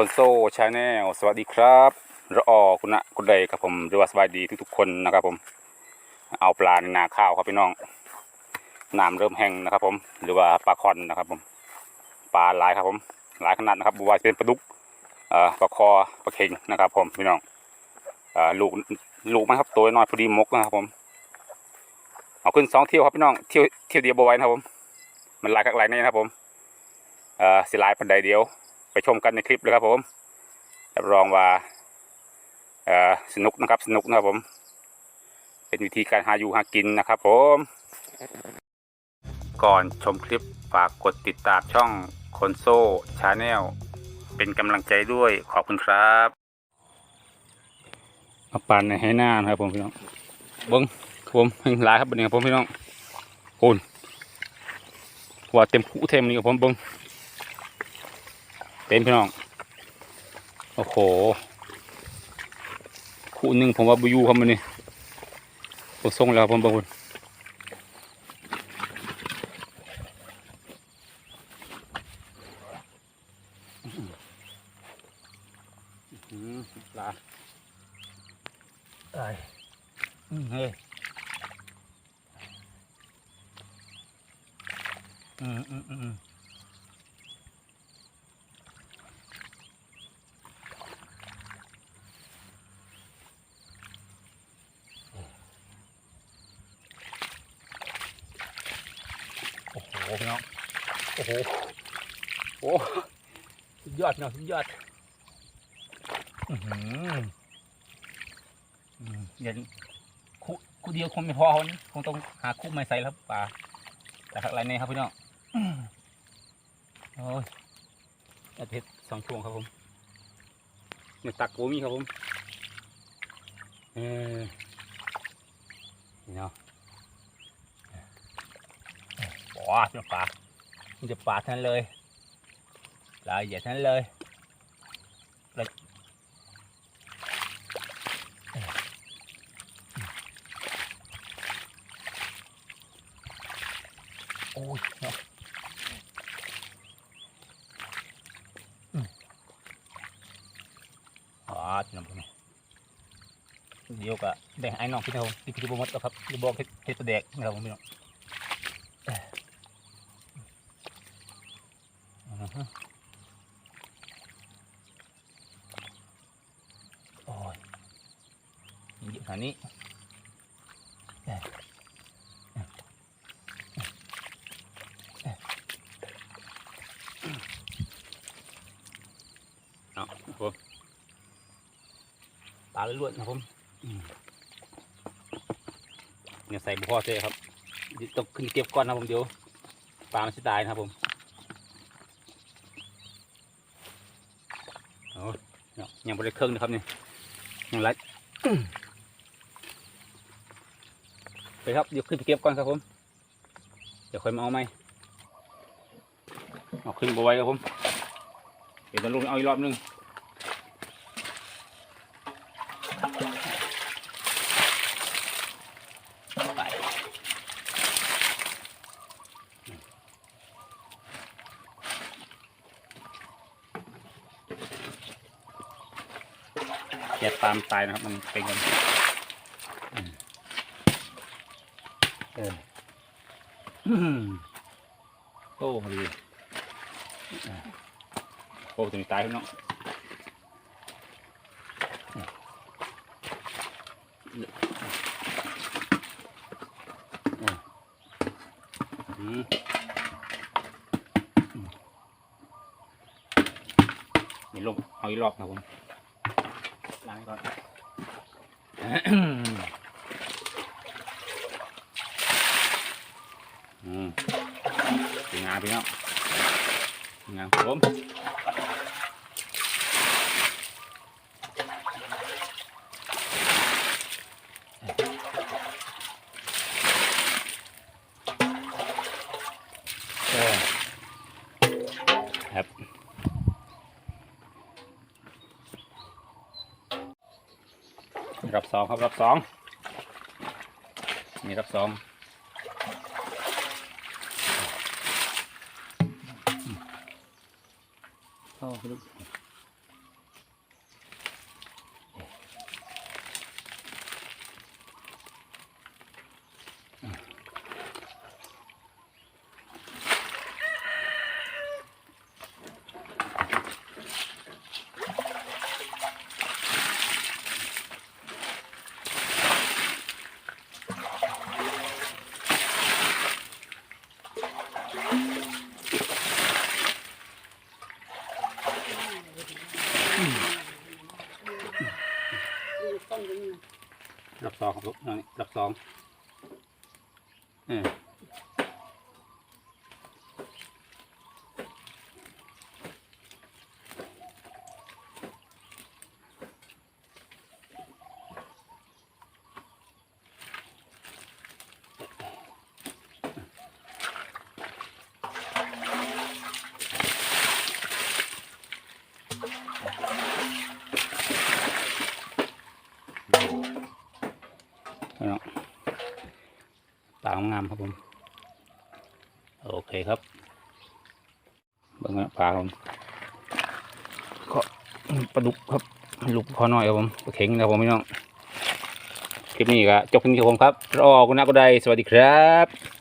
คนโซ่ชาแนลสวัสดีครับระออคุณนะคุณใดครับผมหรือว่าสบายดีทุกๆคนนะครับผม เอาปลาในนาข้าวครับพี่น้องน้ำเริ่มแห้งนะครับ ผม หรือว่าปลาคอนนะครับ ผมปลาหลายครับผม หลายขนาดนะครับบัวเป็นปลาดุกอ่อปลาคอปลาเค็งนะครับ ผมพี่น้องอ่อลูกลูกมันครับตัวน้อยพอดีมกนะครับ ผม เอาขึ้นสองเที่ยวครับพี่น้องเที่ยวเที่ยวเดียวบไว้นะครับผมมันหลายกักหลายนี่นะครับผมเอ่อสิหลายปันใดเดียว ชมกันในคลิปเลยครับผมรับรองว่าสนุกนะครับสนุกนะครับผม เป็นวิธีการหาอยู่หากินนะครับผม ก่อนชมคลิปฝากกดติดตามช่องคนโซ่ชาแนลเป็นกำลังใจด้วยขอบคุณครับมาปั่นในให้หน้านะครับผมพี่น้องเบิ้งผมให้หลายครับบันนี้ครับผมพี่น้องโอนว่าเต็มคู่เต็มนี่ครับผมเบิ้ง เต็มพี่น้อง โอ้โห คู่หนึ่งผมว่าบอยูครับมันนี่ผมส่งแล้วครับผมบางคนหือปลาเอ้ยอื้อเฮ้ยอืมอืมอืม หพี่น้องโอ้โหโอ้สุดยอดพี่น้องสุดยอดอืมเดี๋ยวคู่คู่เดียวคงไม่พอคนคงต้องหาคู่ใหม่ใส่แล้วครับปลาแต่อะไรเนี่ยครับพี่น้องโอ้ยอาทิตย์สองช่วงครับผมเนี่ยตักกูมีครับผมเออนี่เนาะ ว้าเป็นปลามันจะปลาทั้นเลยปลาใหญ่ทั้งนั้นเลยปลาโอ้ยเนาะอืมอ๋อพี่น้องพี่น้องเดี๋ยวก็แบ่งไอ้น้องพี่น้องพี่พี่บมดแล้วครับพี่บอกเฮ็ดเฮ็ดปแดกนะครับผมพี่น้อง โอ้ยเยอะขนาดนี้เอาผมปลาล้วนนะผมเนี่ยใส่บุพอเซ่ครับต้องขึ้นเก็บก้อนนะผมเดี๋ยวปลามันจะตายนะครับผม โอ้ ยเนาะยังบริเครื่องนะครับนี่ยังไรไปครับเดี๋ยวขึ้นไปเก็บก่อนครับผม เดี๋ยวค่อยมาเอาไหมเอาขึ้นบไว้ครับผม เดี๋ยวจะลงเอาอีกรอบหนึง อย่าตามตายนะครับ มันเป็นกันอืมเอออืมโอ้ดีอ่าโอ้ตัวนี้ตายแล้วเนาะอืมนี่ลงเอาอีกรอบนะครับผม ล้างก่อนอืมสวยงามพี่น้องงามครับผมเออครับ รับสองครับรับสองนี่รับสองเข้าลูก รับสอง ดับสองเอ่อาามครับผม โอเคครับเบิ่งนะปลาผมก็ปลาดุกครับลูกพอน้อยครับผมเข็งนะครับผมพี่น้อง คลิปนี้ก็จบเพียงเท่านี้ครับผมครับรอคุณนักก็ได้สวัสดีครับ